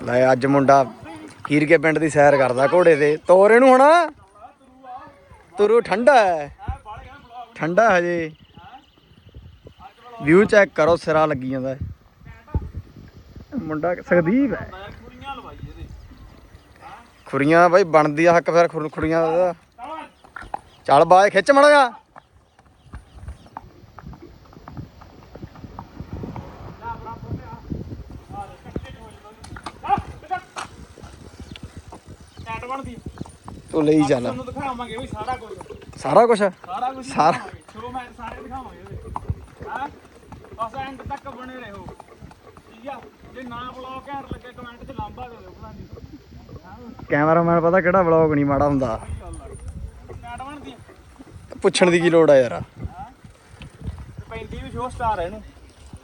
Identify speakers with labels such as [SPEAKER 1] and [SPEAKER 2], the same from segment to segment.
[SPEAKER 1] ਲੈ, ਅੱਜ ਮੁੰਡਾ ਹੀਰਕੇ ਪਿੰਡ ਦੀ ਸੈਰ ਕਰਦਾ ਘੋੜੇ ਤੇ। ਤੋਰ ਇਹਨੂੰ ਹੁਣ। ਤੁਰੂ, ਠੰਡਾ ਹੈ ਠੰਡਾ ਹਜੇ। ਵਿਊ ਚੈੱਕ ਕਰੋ, ਸਿਰਾ ਲੱਗੀ ਜਾਂਦਾ ਮੁੰਡਾ ਸੁਖਦੀਪ ਹੈ ਖੁਰੀਆਂ ਬਾਈ, ਬਣਦੀ ਆ ਹੱਕ ਫਿਰ ਖੁਰ- ਖੁਰੀਆਂ ਦਾ। ਚੱਲ ਬਾਏ ਖਿੱਚ ਮੜਾ ਜਾ
[SPEAKER 2] ਬਣਦੀ
[SPEAKER 1] ਤੂੰ ਲਈ ਚੱਲ
[SPEAKER 2] ਤੁਹਾਨੂੰ ਦਿਖਾਵਾਂਗੇ ਵੀ ਸਾਰਾ ਕੁਝ।
[SPEAKER 1] ਸਾਰਾ ਕੁਝ
[SPEAKER 2] ਸਾਰਾ ਕੁਝ
[SPEAKER 1] ਸਾਰਾ-
[SPEAKER 2] ਸ਼ੋ ਮੈਂ ਸਾਰੇ ਦਿਖਾਵਾਂਗੇ ਇਹਦੇ ਹਾਂ? ਬਸ ਐਂਡ ਤੱਕ ਬਣੇ ਰਹੋ। ਠੀਕ ਆ? ਜੇ ਨਾ ਬਲੌਗ ਘੈਂਟ ਲੱਗੇ ਕਮੈਂਟ 'ਚ ਲਾਂਬਾ ਦੇ ਦਿਓ ਭਲਾ ਜੀ।
[SPEAKER 1] ਕੈਮਰਾਮੈਨ ਪਤਾ ਕਿਹੜਾ ਵਲੌਗ ਨਹੀਂ ਮਾੜਾ ਹੁੰਦਾ।
[SPEAKER 2] ਬਣਦੀ
[SPEAKER 1] ਪੁੱਛਣ ਦੀ ਕੀ ਲੋੜ ਆ ਯਾਰ।
[SPEAKER 2] ਪੈਂਦੀ ਵੀ ਸ਼ੋ ਸਟਾਰ ਹੈ ਇਹਨੂੰ।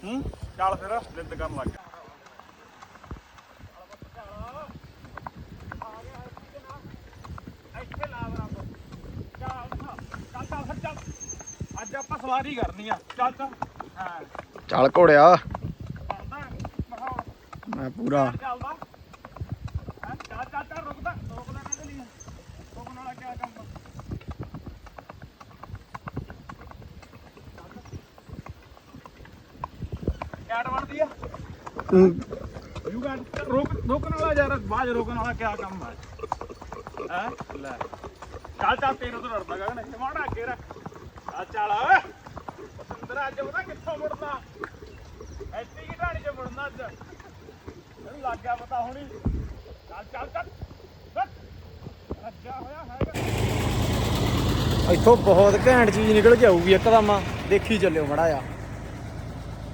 [SPEAKER 2] ਹੂੰ? ਚੱਲ ਫਿਰ ਲਿੱਦ ਕਰਨ ਲੱਗ ਇੱਥੇ ਲਾ ਬਰਾਬਰ ਚੱਲ ਚੱਲ ਚੱਲ ਫਿਰ ਚੱਲ ਅੱਜ ਆਪਾਂ ਸਵਾਰੀ ਕਰਨੀ ਆ। ਚੱਲ ਚੱਲ। ਹਾਂ।
[SPEAKER 1] ਚੱਲ ਘੋੜਿਆ।
[SPEAKER 2] ਚੱਲਦਾ ਮਾਹੌਲ
[SPEAKER 1] ਮੈਂ ਪੂਰਾ।
[SPEAKER 2] ਚੱਲਦਾ। ਹਾਂ? ਚੱਲ ਚੱਲ ਚੱਲ ਰੁਕਦਾ। ਰੁਕਦਾ ਕਾਹਦੇ ਰੁਕਣ ਵਾਲਾ ਕੰਮ ਆ? ਕੈਟ ਬਣਦੀ ਆ।
[SPEAKER 1] ਤੂੰ
[SPEAKER 2] ਯੂ ਗਾਟ ਰੋਕ ਰੋਕਣ ਵਾਲਾ ਯਾਰ ਬਾਜ ਰੋਕਣ ਵਾਲਾ ਕੀ ਕੰਮ ਹੈ ਹੈ? ਲੈ। ਚੱਲ ਚੱਲ ਤੇਰੇ ਤੋਂ ਡਰਦਾ ਗਗਨ ਇਹ ਮਾੜਾ ਅੱਗੇ ਰੱਖ। ਆ ਚੱਲ। ਓਏ ਪਸੰਦਰ ਅੱਜ ਪਤਾ ਕਿੱਥੋਂ ਮੁੜਨਾ? ਐਤੀ ਕੀ ਢਾਣੀ ਚ ਮੁੜਨਾ ਅੱਜ? ਇਹਨੂੰ ਲੱਗ ਗਿਆ ਪਤਾ ਹੁਣੀ। ਚੱਲ ਚੱਲ ਚੱਲ। ਚੱਲ। ਰੱਜਿਆ ਹੋਇਆ ਹੈਗਾ।
[SPEAKER 1] ਇੱਥੋਂ ਬਹੁਤ ਘੈਂਟ ਚੀਜ਼ ਨਿਕਲ ਕੇ ਆਊਗੀ ਇੱਕਦਮ ਦੇਖੀ ਚੱਲਿਓ ਮੜਾ ਆ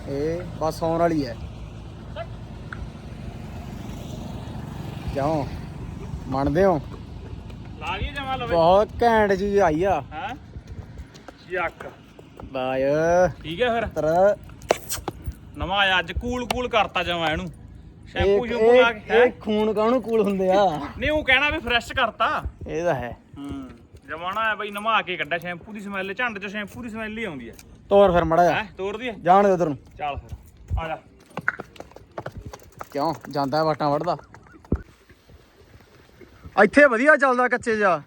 [SPEAKER 1] ਇਹ ਬਸ ਆਉਣ ਵਾਲੀ ਹੈ। ਕਿਉਂ ਮੰਨਦੇ ਹੋ?
[SPEAKER 2] ਲਾ ਗਈ ਜਮਾ ਲਵੇ।
[SPEAKER 1] ਬਹੁਤ ਘੈਂਟ ਚੀਜ਼ ਆਈ ਆ।
[SPEAKER 2] ਹੈ? ਯੱਕ
[SPEAKER 1] ਬਾਏ।
[SPEAKER 2] ਠੀਕ ਹੈ ਫਿਰ?
[SPEAKER 1] ਤਰ।
[SPEAKER 2] ਨਵਾਂ ਆਇਆ ਅੱਜ ਕੂਲ ਕੂਲ ਕਰਤਾ ਜਮਾ ਇਹਨੂੰ।
[SPEAKER 1] ਇਹ
[SPEAKER 2] ਸ਼ੈਂਪੂ ਸ਼ੈਂਪੂ ਲਾ ਕੇ ਹੈਂ?
[SPEAKER 1] ਇਹ ਖੂਨ ਕਾਹਨੂੰ ਕੂਲ ਹੁੰਦੇ ਆ?
[SPEAKER 2] ਨਹੀਂ ਉਹ ਕਹਿਣਾ ਵੀ ਫਰੈਸ਼ ਕਰਤਾ।
[SPEAKER 1] ਇਹ ਤਾਂ ਹੈ।
[SPEAKER 2] ਹੂੰ। ਜਮਾਨਾ ਹੈ ਬਈ ਨਵਾ ਕੇ ਕੱਢਿਆ ਸ਼ੈਂਪੂ ਦੀ ਸਮੈਲ ਝੰਡ ਚ ਸ਼ੈਂਪੂ ਦੀ ਸਮੈਲ ਹੀ ਆਉਂਦੀ ਹੈ।
[SPEAKER 1] ਤੋਰ ਫਿਰ ਮੜਾ
[SPEAKER 2] ਹੈ ਤੋੜ ਦਈਏ?
[SPEAKER 1] ਜਾਣ ਦੇ ਉਧਰ ਨੂੰ।
[SPEAKER 2] ਚੱਲ ਫਿਰ ਆ ਜਾ।
[SPEAKER 1] ਕਿਉਂ? ਜਾਂਦਾ ਵਾਟਾਂ ਵੜਦਾ ਇੱਥੇ ਵਧੀਆ ਚੱਲਦਾ ਕੱਚੇ ਜਾ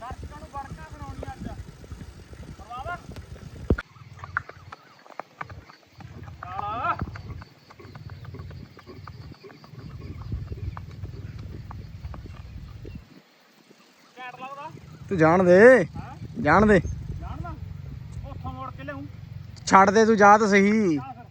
[SPEAKER 2] ਦਰਸ਼ਕਾਂ ਨੂੰ ਬਰਕਾ ਬਣਾਉਣੀ ਅੱਜ ਪਰਵਾਵਾ ਆ
[SPEAKER 1] ਤੂੰ ਜਾਣ ਦੇ। ਜਾਣ ਦੇ।
[SPEAKER 2] ਜਾਣਦਾ। ਉੱਥੋਂ ਮੋੜ ਕੇ ਲਿਆਉਂ
[SPEAKER 1] ਛੱਡ ਦੇ ਤੂੰ ਜਾ ਤਾਂ ਸਹੀ
[SPEAKER 2] ਚੱਲ ਫਿਰ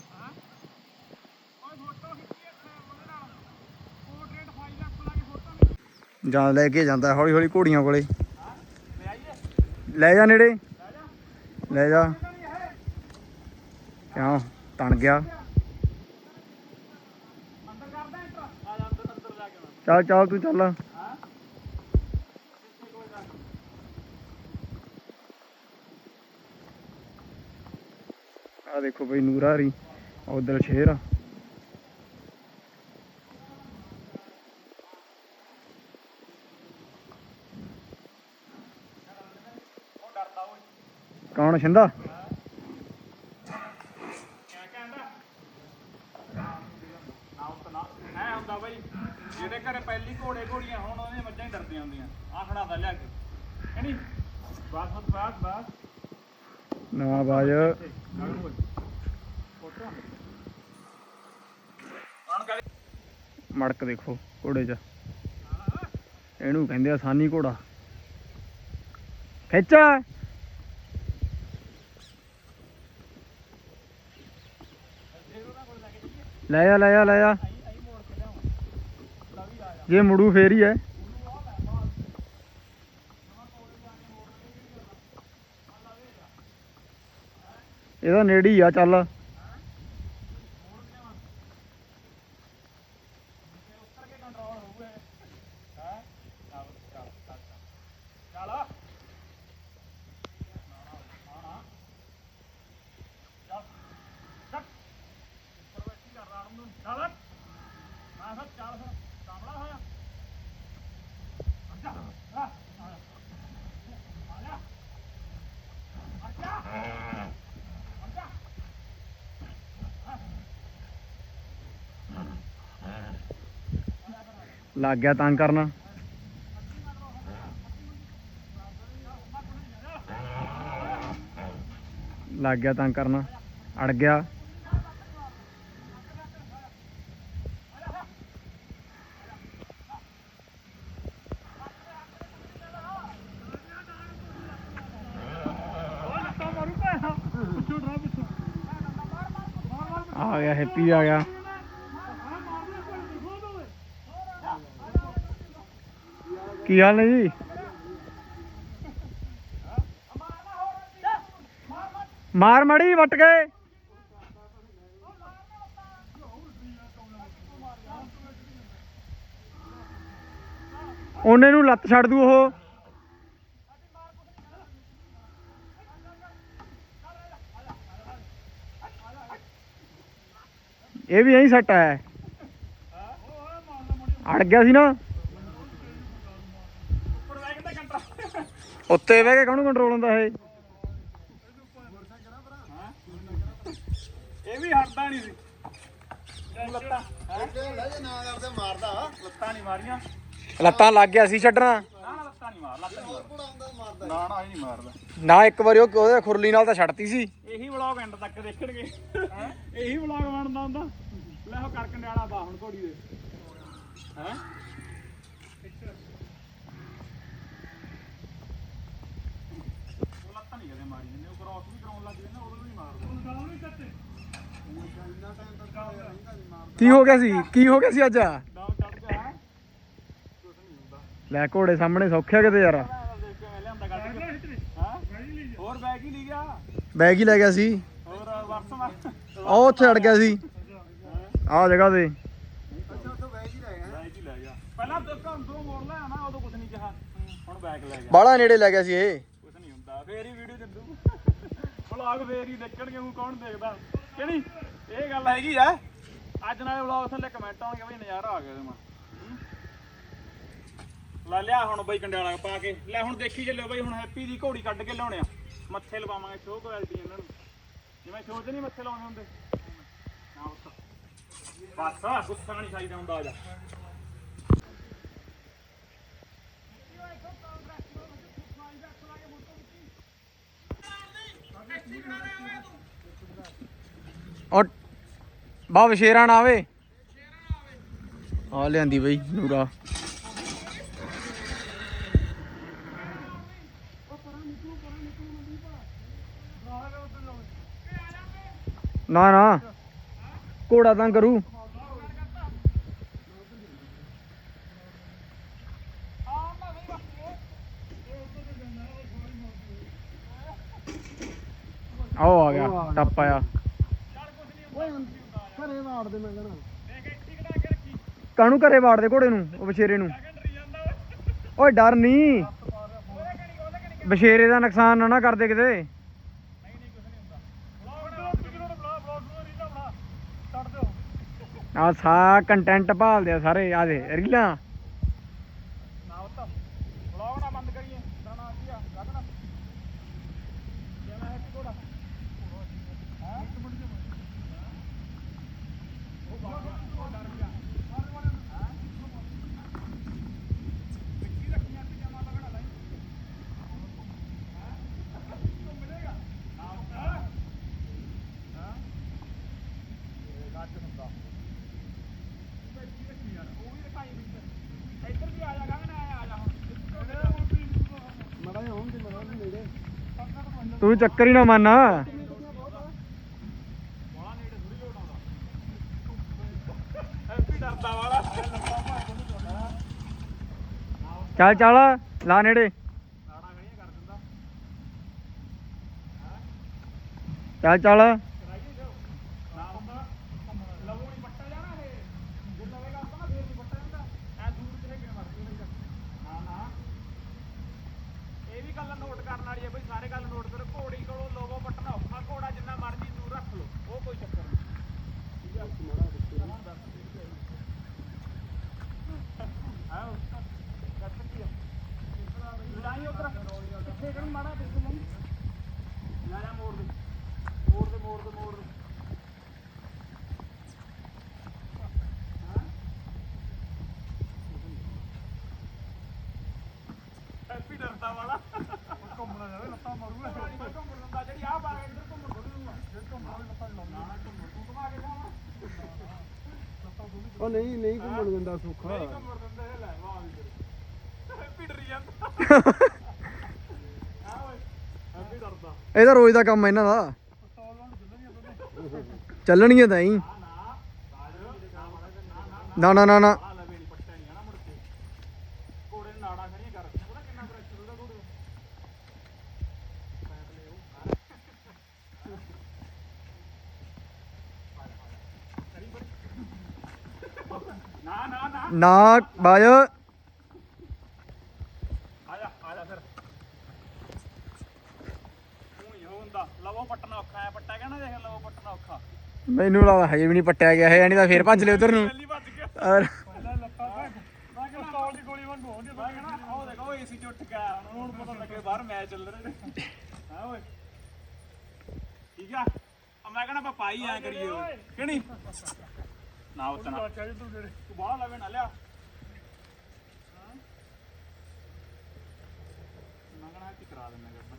[SPEAKER 2] ਚੱਲ ਓਏ ਓਏ ਫੋਟੋ ਖਿੱਚੀ ਇੱਥੇ ਉਹਦੇ ਨਾਲ ਪੋਰਟਰੇਟ ਫਾਈਲ ਰੱਖ ਲਾ ਕੇ ਫੋਟੋ ਖਿੱਚ
[SPEAKER 1] ਜਾਂ ਲੈ ਕੇ ਜਾਂਦਾ ਹੌਲੀ ਹੌਲੀ ਘੋੜੀਆਂ ਕੋਲੇ।
[SPEAKER 2] ਲੈ
[SPEAKER 1] ਜਾ ਨੇੜੇ।
[SPEAKER 2] ਲੈ ਜਾ।
[SPEAKER 1] ਕਿਉਂ? ਤਣ ਗਿਆ। ਚੱਲ ਚੱਲ ਤੂੰ ਚੱਲ।
[SPEAKER 2] ਹਾਂ
[SPEAKER 1] ਆ ਦੇਖੋ ਬਈ ਨੂਰਾ ਉਧਰ ਸ਼ੇਰ ਆ
[SPEAKER 2] ਉਹ ਡਰਦਾ ਹੁੰਦਾ ਬਈ ਜਿਹੜੇ ਘਰੇ ਪਹਿਲੀ ਘੋੜੇ ਘੋੜੀਆਂ ਹੋਣ ਉਹਦੀਆਂ ਮੱਝਾਂ ਹੀ ਡਰਦੀਆਂ ਹੁੰਦੀਆਂ। ਆ ਖੜਾ ਦਾ ਲਿਆ ਕੇ। ਹੈਨੀ ਬਾਸ ਬਾਸ ਬਾਸ ਬਾਸ।
[SPEAKER 1] ਨਵਾਂ ਬਾਜ। ਮੜਕ ਦੇਖੋ ਘੋੜੇ 'ਚ। ਇਹਨੂੰ ਕਹਿੰਦੇ ਆ ਆਸਾਨੀ ਘੋੜਾ। ਖਿੱਚ। ਲੈ ਜਾ ਲੈ ਜਾ ਲੈ ਜਾ ਜੇ ਮੁੜੂ ਫੇਰ ਹੀ ਹੈ। ਇਹਦਾ ਨੇੜੀ ਆ, ਚੱਲ
[SPEAKER 2] ਚੱਲ ਆ ਸਭ ਚੱਲ ਫਿਰ ਕਾਮਲਾ ਹੋਇਆ ਅੱਛਾ ਆ ਆ ਜਾ ਅੱਛਾ ਅੱਛਾ
[SPEAKER 1] ਲੱਗ ਗਿਆ ਤੰਗ ਕਰਨਾ। ਲੱਗ ਗਿਆ ਤੰਗ ਕਰਨਾ। ਅੜ ਗਿਆ। ਆ ਗਿਆ ਹੈਪੀ ਆ ਗਿਆ। ਕੀ ਹਾਲ ਨੇ ਜੀ? ਮਾਰ ਮੜੀ, ਵੱਟ ਗਏ ਉਹਨੇ ਨੂੰ ਲੱਤ ਛੱਡ ਦੂ ਉਹ। ਇਹ ਵੀ ਐਂ ਸੱਟ ਹੈ। ਅੜ ਗਿਆ ਸੀ ਨਾ। ਉੱਤੇ ਬਹਿ ਕੇ ਕਾਹਨੂੰ ਕੰਟਰੋਲ ਹੁੰਦਾ ਇਹ?
[SPEAKER 2] ਇਹ ਵੀ ਹਟਦਾ ਨਹੀਂ ਸੀ। ਲੱਤਾਂ। ਲੱਤਾਂ ਨਹੀਂ ਮਾਰੀਆਂ।
[SPEAKER 1] ਲੱਤਾਂ ਲੱਗ ਗਿਆ ਸੀ ਛੱਡਣਾ।
[SPEAKER 2] ਨਾ ਨਾ ਲੱਤਾਂ ਨਹੀਂ ਮਾਰ ਲੱਤਾਂ ਨਹੀਂ ਮਾਰਦਾ। ਨਾ ਨਾ ਇਹ ਨਹੀਂ ਮਾਰਦਾ।
[SPEAKER 1] ਨਾ ਇੱਕ ਵਾਰੀ ਉਹ ਉਹਦੇ ਖੁਰਲੀ ਨਾਲ ਤਾਂ ਛੱਡਤੀ ਸੀ।
[SPEAKER 2] ਇਹੀ ਵਲੌਗ ਐਂਡ ਤੱਕ ਦੇਖਣਗੇ। ਇਹੀ ਵਲੌਗ ਬਣਦਾ ਹੁੰਦਾ। ਲੈ ਉਹ ਕਰ ਕੰਡਿਆਲਾ ਬਾ ਹੁਣ ਘੋੜੀ ਦੇ। ਹੈ? ਉਹ ਲੱਤਾਂ ਨਹੀਂ ਕਦੇ ਮਾਰੀ ਜਾਂਦੇ ਉਹ ਕ੍ਰਾਸ ਵੀ ਕਰਾਉਣ ਲੱਗ ਜਾਂਦੇ ਨਾ ਉਦੋਂ ਵੀ ਮਾਰਦੇ ਉਹ ਗਾਉਂ ਨਹੀਂ ਕੱਟੇ
[SPEAKER 1] ਕੀ ਹੋ ਗਿਆ ਸੀ? ਕੀ ਹੋ ਗਿਆ ਸੀ ਅੱਜ?
[SPEAKER 2] ਡਾਉ ਚੜ ਗਿਆ ਹੈ ਕੁਝ ਨਹੀਂ ਹੁੰਦਾ।
[SPEAKER 1] ਲੈ ਘੋੜੇ ਸਾਹਮਣੇ ਸੌਖਿਆ ਕਿਤੇ ਯਾਰ।
[SPEAKER 2] ਮੈਂ ਦੇਖ ਕੇ ਮੈਂ ਲਿਆਂਦਾ ਕੱਢ ਕੇ। ਹਾਂ? ਹੋਰ ਬੈਗ ਹੀ ਲੈ ਗਿਆ।
[SPEAKER 1] ਬੈਗ ਹੀ ਲੈ ਗਿਆ ਸੀ।
[SPEAKER 2] ਹੋਰ ਵਰਸ ਮਾਰ।
[SPEAKER 1] ਉਹ ਉੱਥੇ ਅੜ ਗਿਆ ਸੀ। ਆਹ ਜਗ੍ਹਾ ਤੇ।
[SPEAKER 2] ਬੈਗ ਹੀ ਲੈ ਗਿਆ। ਪਹਿਲਾਂ ਤਾਂ ਅੰਦਰੋਂ ਮੋੜ ਲਿਆ ਨਾ ਉਦੋਂ ਕੁਝ ਨਹੀਂ ਕਿਹਾ। ਹੁਣ ਬੈਗ ਲੈ ਗਿਆ।
[SPEAKER 1] ਬਾਹਲਾ ਨੇੜੇ ਲੈ ਗਿਆ ਸੀ ਇਹ
[SPEAKER 2] ਕੁਝ ਨਹੀਂ ਹੁੰਦਾ ਫੇਰ ਹੀ ਵੀਡੀਓ ਚੱਲੂ ਵਲੌਗ ਫੇਰ ਹੀ ਦੇਖਣਗੇ ਉਹ ਕੌਣ ਦੇਖਦਾ? ਕਿਹੜੀ ਇਹ ਗੱਲ ਹੈਗੀ ਆ। ਅੱਜ ਨਾਲੇ ਵਲੌਗ ਥੱਲੇ ਕਮੈਂਟ ਆਉਣਗੇ ਬਈ ਨਜ਼ਾਰਾ ਆ ਗਿਆ ਇਹਦੇ ਮਾ ਲੈ ਲਿਆ ਹੁਣ ਬਈ ਕੰਡਿਆਲਾ ਪਾ ਕੇ। ਲੈ ਹੁਣ ਦੇਖੀ ਚੱਲਿਓ ਬਈ ਹੁਣ ਹੈਪੀ ਦੀ ਘੋੜੀ ਕੱਢ ਕੇ ਲਿਆਉਣੇ ਆ। ਮੱਥੇ ਲਵਾਵਾਂਗੇ ਸ਼ੋਅ ਕੁਆਲਿਟੀ ਇਹਨਾਂ ਨੂੰ। ਜਿਵੇਂ ਸ਼ੋਅ 'ਚ ਨਹੀਂ ਮੱਥੇ ਲਾਉਂਦੇ ਹੁੰਦੇ। ਨਾ ਬਸ ਬਸ ਗੁੱਸਾ ਨਹੀਂ ਚਾਹੀਦਾ ਹੁੰਦਾ ਆ ਜਾ
[SPEAKER 1] ਔਰ ਬਾ ਵਸ਼ੇਰਾ ਨਾ ਆਵੇ। ਆ ਲਿਆਂਦੀ ਬਈ ਨੂਰਾ। ਨਾ ਨਾ। ਘੋੜਾ ਤਾਂ ਕਰੂ। ਟੱਪ ਆਇਆ।
[SPEAKER 3] ਘਰੇ ਵਾੜ ਦੇ ਮੈਂ ਕਹਣਾ।
[SPEAKER 1] ਕਾਹਨੂੰ ਘਰੇ ਵਾੜਦੇ ਘੋੜੇ ਨੂੰ ਉਹ ਬਸ਼ੇਰੇ ਨੂੰ? ਓਏ ਡਰ ਨਹੀਂ ਬਸ਼ੇਰੇ ਦਾ ਨੁਕਸਾਨ ਨਾ ਨਾ ਕਰਦੇ ਕਿਤੇ। ਆ ਸਾ ਕੰਟੈਂਟ ਭਾਲਦੇ ਆ ਸਾਰੇ ਆ ਦੇ ਰੀਲਾਂ।
[SPEAKER 3] ਤੂੰ
[SPEAKER 1] ਚੱਕਰ ਹੀ ਨਾ ਮੰਨ।
[SPEAKER 2] ਹੈਪੀ ਡਰਦਾ
[SPEAKER 1] ਚੱਲ ਚੱਲ, ਲਾ ਨੇੜੇ।
[SPEAKER 2] ਨਾੜਾ ਗਣੀਆਂ
[SPEAKER 1] ਚੱਲ ਚੱਲ
[SPEAKER 2] ਕਰਾਈਏ ਜੋ ਨਾ ਹੁੰਦਾ ਲਵੂ ਨਹੀਂ ਪੱਟਾ ਜਾਣਾ ਇਹ ਜੇ ਲਵੇਗਾ ਆਪਾਂ ਨਾ ਫੇਰ ਨਹੀਂ ਪੱਟਾ ਜਾਂਦਾ ਐ ਦੂਰ ਕਿਨੇ ਕਿਨੇ ਮਰਦੀ ਹੋਣੀ ਨਾ ਨਾ ਇਹ ਵੀ ਗੱਲ ਨੋਟ ਕਰਨ ਵਾਲੀ ਹੈ ਬਈ ਸਾਰੇ ਗੱਲ ਨੋਟ ਕਰੋ ਘੋੜੀ ਕੋਲੋਂ ਲੋਗੋ ਪੱਟਣਾ ਔਖਾ ਘੋੜਾ ਜਿੰਨਾ ਮਰਜ਼ੀ ਦੂਰ ਰੱਖ ਲਓ ਉਹ ਕੋਈ ਚੱਕਰ ਨਹੀਂ ਠੀਕ ਹੈ ਡਰਦਾ ਵਾਲਾ। ਘੁੰਮਣਾ ਜਾਵੇ ਲੱਤਾਂ ਮਾਰੂਗਾ। ਘੁੰਮਣ ਦਿੰਦਾ ਜਿਹੜੀ ਆ ਪਾ ਕੇ ਇੱਧਰ ਘੁੰਮਣ ਥੋੜੀ ਜੇ ਘੁੰਮਣਾ ਵੀ ਲੱਤਾਂ ਲਾਉਣਾ ਨਾ ਘੁੰਮਣ ਤੂੰ ਘੁਮਾ ਕੇ ਜਾਵਾ
[SPEAKER 3] ਉਹ ਨਹੀਂ ਨਹੀਂ ਘੁੰਮਣ ਦਿੰਦਾ ਸੁੱਖਾ।
[SPEAKER 2] ਘੁੰਮਣ ਦਿੰਦੇ ਇਹ ਲੈ ਵਾਹ ਵੀ ਤੇਰੇ। ਪਿੜਰੀ ਜਾਂਦਾ। ਆ ਓਏ ਅੱਗੇ ਡਰਦਾ।
[SPEAKER 1] ਇਹ ਤਾਂ ਰੋਜ਼ ਦਾ ਕੰਮ ਇਹਨਾਂ ਦਾ। ਚੱਲਣਗੀਆਂ ਤਾਂ ਹੀ। ਨਾ ਨਾ ਨਾ ਨਾ
[SPEAKER 2] ਆ ਲੈ ਮੇਰੀ ਪੱਟਾ ਨਹੀਂ ਆਣਾ ਮੁੜ ਕੇ ਘੋੜੇ ਨੇ ਨਾੜਾਂ ਖੜੀਆਂ ਕਰ ਰੱਖੀਆਂ ਪਤਾ ਕਿੰਨਾ ਪ੍ਰੈਸ਼ਰ ਉਹਦਾ ਘੋੜੇ ਪੈਪ ਲੈ ਉਹ ਨਾ ਨਾ ਨਾ
[SPEAKER 1] ਨਾ ਬਾਜ
[SPEAKER 2] ਆ ਜਾ ਆ ਜਾ ਫਿਰ ਤੂੰ ਹੀ ਹੁੰਦਾ ਲਵੋ ਪੱਟਣਾ ਔਖਾ ਹੈ ਪੱਟਾ ਕਹਿਣਾ ਦੇਖ ਲਵੋ ਪੱਟਣਾ ਔਖਾ
[SPEAKER 1] ਮੈਨੂੰ ਲੱਗਦਾ ਹਜੇ ਵੀ ਨਹੀਂ ਪੱਟਿਆ ਗਿਆ ਹੈ ਨਹੀਂ ਤਾਂ ਫੇਰ ਭੱਜ ਲਿਓ ਉਧਰ ਨੂੰ। ਔਰ
[SPEAKER 2] ਮੈਂ ਕਹਿੰਦਾ ਠੀਕ ਆ? ਮੈਂ ਕਹਿੰਦਾ ਆਪਾਂ ਪਾਈ ਐ ਕਰੀਏ ਕਿ ਨਹੀਂ? ਨਾ ਉਤਨਾ ਤੂੰ ਬਾਹਰ ਲਵੇ ਨਾ ਲਿਆ। ਮੈਂ ਕਹਿੰਦਾ ਕੀ ਕਰਾ ਦਿੰਦਾ ਗੱਬਨ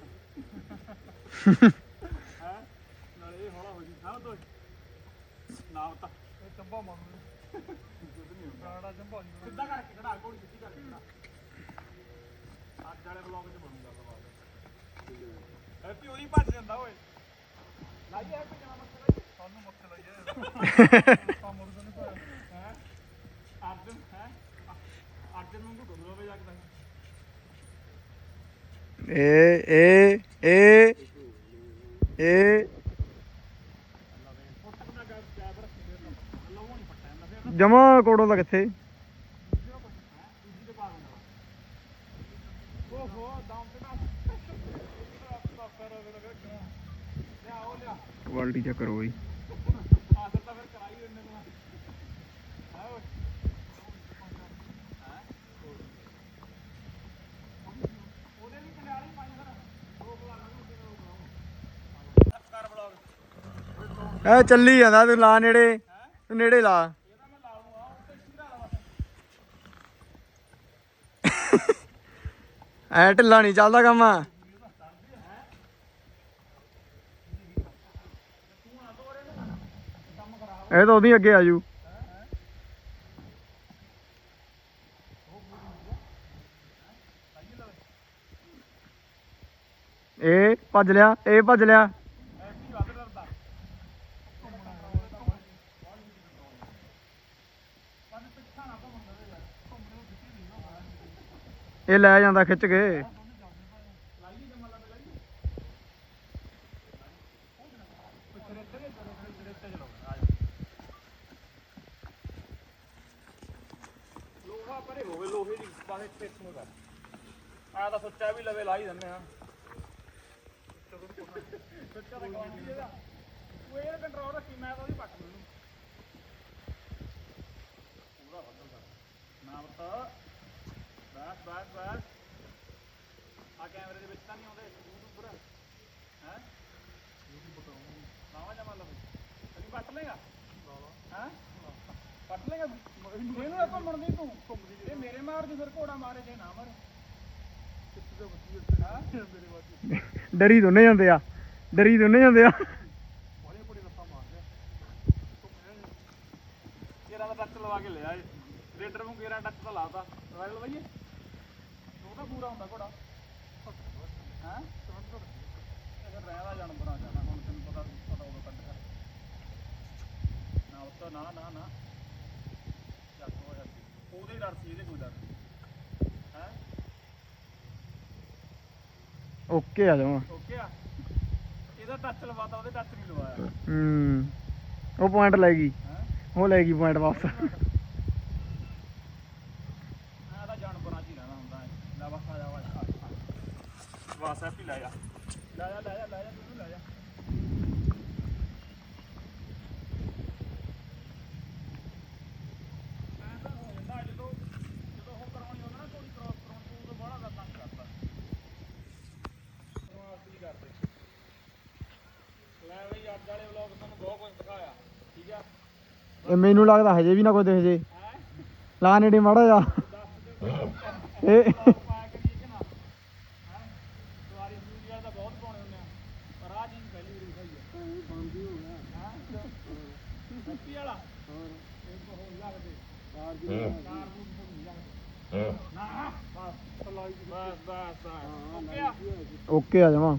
[SPEAKER 2] ਹੈ? ਨਾਲੇ ਇਹ ਹੌਲਾ ਹੋ ਜੀ। ਹਾਂ ਤੋ ਨਾ ਉਤਾ ਇਹ ਚੰਬਾ ਮਾਰੂ ਗਾੜਾ ਚੰਬਾ ਸਿੱਧਾ ਕਰਕੇ ਖੜਾ ਕੋੜੀ ਸਿੱਧੀ ਕਰਕੇ ਖੜਾ ਅੱਜ ਵਾਲੇ ਬਲੌਗ 'ਚ ਬਣੂਗਾ ਸਵਾਦ ਹੈਪੀ ਉਹਦੀ ਭੱਜ ਜਾਂਦਾ ਓਏ। ਲਾਈਏ ਹੈਪੀ ਜਨਾ ਮੱਥੇ ਲਾਈਏ। ਸਾਨੂੰ ਮੱਥੇ ਲਾਈਏ ਆਪਾਂ ਮੁਰਗ ਨੂੰ ਪਾਇਆ ਹੈ ਅਰਜਨ ਹੈ ਅਰਜਨ ਨੂੰ ਗੁੱਗਲ ਵੇ ਜਾਗਦਾ
[SPEAKER 1] ਏ ਏ ਏ ਏ। ਜਮਾ ਕੋੜੋ ਦਾ ਕਿੱਥੇ
[SPEAKER 2] ਦੂਜੀ
[SPEAKER 1] ਕੁਆਲਿਟੀ ਚੈੱਕ ਕਰੋ ਬਈ
[SPEAKER 2] ਆਸਰ ਤਾਂ ਫਿਰ ਕਰਾਈ ਦਿੰਦੇ ਨੂੰ ਹਾਂ ਓਏ ਹਾਂ ਉਹਦੇ ਵੀ ਕੰਡਿਆਲੀ ਪਾਈ ਫਿਰ ਦੋ ਬੁਲਾ ਲਾਂਗੇ ਕਰ ਬਲੌਗ
[SPEAKER 1] ਐ ਚੱਲੀ ਜਾਂਦਾ ਤੂੰ ਲਾ ਨੇੜੇ, ਤੂੰ ਨੇੜੇ ਲਾ।
[SPEAKER 2] ਇਹਦਾ
[SPEAKER 1] ਐ ਢਿੱਲਾ ਨਹੀਂ ਚੱਲਦਾ ਕੰਮ। ਇਹ ਤਾਂ ਉਹਦੀ ਅੱਗੇ ਆਜੂ। ਇਹ ਭੱਜ ਲਿਆ, ਇਹ ਭੱਜ ਲਿਆ
[SPEAKER 2] ਐਸੀ ਵੱਧ ਡਰਦਾ
[SPEAKER 1] ਇਹ ਲੈ ਜਾਂਦਾ ਖਿੱਚ ਕੇ।
[SPEAKER 2] ਪਰੇ ਹੋਵੇ ਲੋਹੇ ਦੀ ਬਾਹਰ ਫਿਕਸ ਹੋ ਕਰ ਆ ਤਾਂ ਸੱਚਾ ਵੀ ਲਵੇ ਲਾ ਹੀ ਆ ਸੱਚਾ ਤਾਂ ਕੌਣ ਇਹਦਾ ਉਹ ਇਹ ਕੰਟਰੋਲ ਰੱਖੀ ਮੈਂ ਤਾਂ ਉਹਦੀ ਪੱਟ ਮੈਨੂੰ ਪੂਰਾ ਵੱਧ ਨਾ ਬਤਾ ਬਸ ਬਸ ਬਸ। ਆ ਕੈਮਰੇ ਦੇ ਵਿੱਚ ਤਾਂ ਨਹੀਂ ਆਉਂਦੇ ਪਰ ਹੈ? YouTube ਬਤਾਉਂ ਲਾਵਾ ਜਮਾ ਲਵੇ ਕਦੀ ਪੱਟ ਲੇਗਾ ਹਾਂ? ਪੱਟ ਲੇਗਾ ਇਹਨੂੰ ਆਪਾਂ ਮੁੜਦੀ ਤੂੰ ਇਹ ਮੇਰੇ ਮਾਰ ਦੇ ਫਿਰ ਘੋੜਾ ਮਾਰੇ ਜੇ ਨਾ ਮਾਰੇ।
[SPEAKER 1] ਡਰੀ ਦੋਨੇ ਜਾਂਦੇ ਆ। ਡਰੀ ਦੋਨੇ ਜਾਂਦੇ ਆ।
[SPEAKER 2] ਕੇਰਾ ਦਾ ਟੱਚ ਲਵਾ ਕੇ ਲਿਆ ਰੇਡਰ ਨੂੰ ਕੇਰਾ ਟੱਚ ਤਾਂ ਲਾਤਾ ਉਹ ਤਾਂ ਪੂਰਾ ਹੁੰਦਾ ਘੋੜਾ। ਹਾਂ? ਅਗਰ ਰਹਿਦਾ ਜਾਨਵਰ ਆ ਜਾਣਾ ਹੁਣ ਤੈਨੂੰ ਪਤਾ ਪਤਾ ਉਦੋਂ ਕੱਢ ਕਰ ਨਾ ਉੱਤਾ ਨਾ ਨਾ ਨਾ। ਚੱਲ ਹੋਇਆ ਸੀ ਉਹਦੇ ਹੀ ਡਰ ਸੀ ਇਹਦੇ ਕੋਈ ਡਰ ਨਹੀਂ। ਹੈ?
[SPEAKER 1] ਓਕੇ ਆ ਜਾਵਾਂ।
[SPEAKER 2] ਓਕੇ ਆ? ਇਹਦਾ ਟੱਚ ਲਵਾਤਾ ਉਹਦੇ ਟੱਚ ਨਹੀਂ ਲਵਾਇਆ।
[SPEAKER 1] ਹੂੰ। ਉਹ ਪੁਆਇੰਟ ਲੈ ਗਈ। ਉਹ ਲੈ ਗਈ ਪੁਆਇੰਟ ਵਾਪਸ
[SPEAKER 2] ਆ ਤਾਂ ਜਾਨਵਰਾਂ 'ਚ ਹੀ ਰਹਿਣਾ ਹੁੰਦਾ ਹੈ ਲੈ ਬਸ ਆ ਜਾ ਵਾ ਬਸ ਲੈ ਜਾ ਲੈ ਜਾ ਲੈ ਜਾ ਲੈ ਜਾ ਤੂੰ ਲੈ ਜਾ
[SPEAKER 1] ਇਹ ਮੈਨੂੰ ਲੱਗਦਾ ਹਜੇ ਵੀ ਨਾ ਕੋਈ ਦਿਖ ਜੇ ਲਾ ਨੇੜੇ ਮਾੜਾ ਜਾ ਇਹ
[SPEAKER 2] ਪਾਇਆ ਕਰੀਏ ਕਿ ਨਾ ਸੱਤੀ ਵਾਲਾ ਨਾ ਬਸ ਬਸ ਬਸ ਓਕੇ ਆ
[SPEAKER 1] ਜਾਵਾਂ।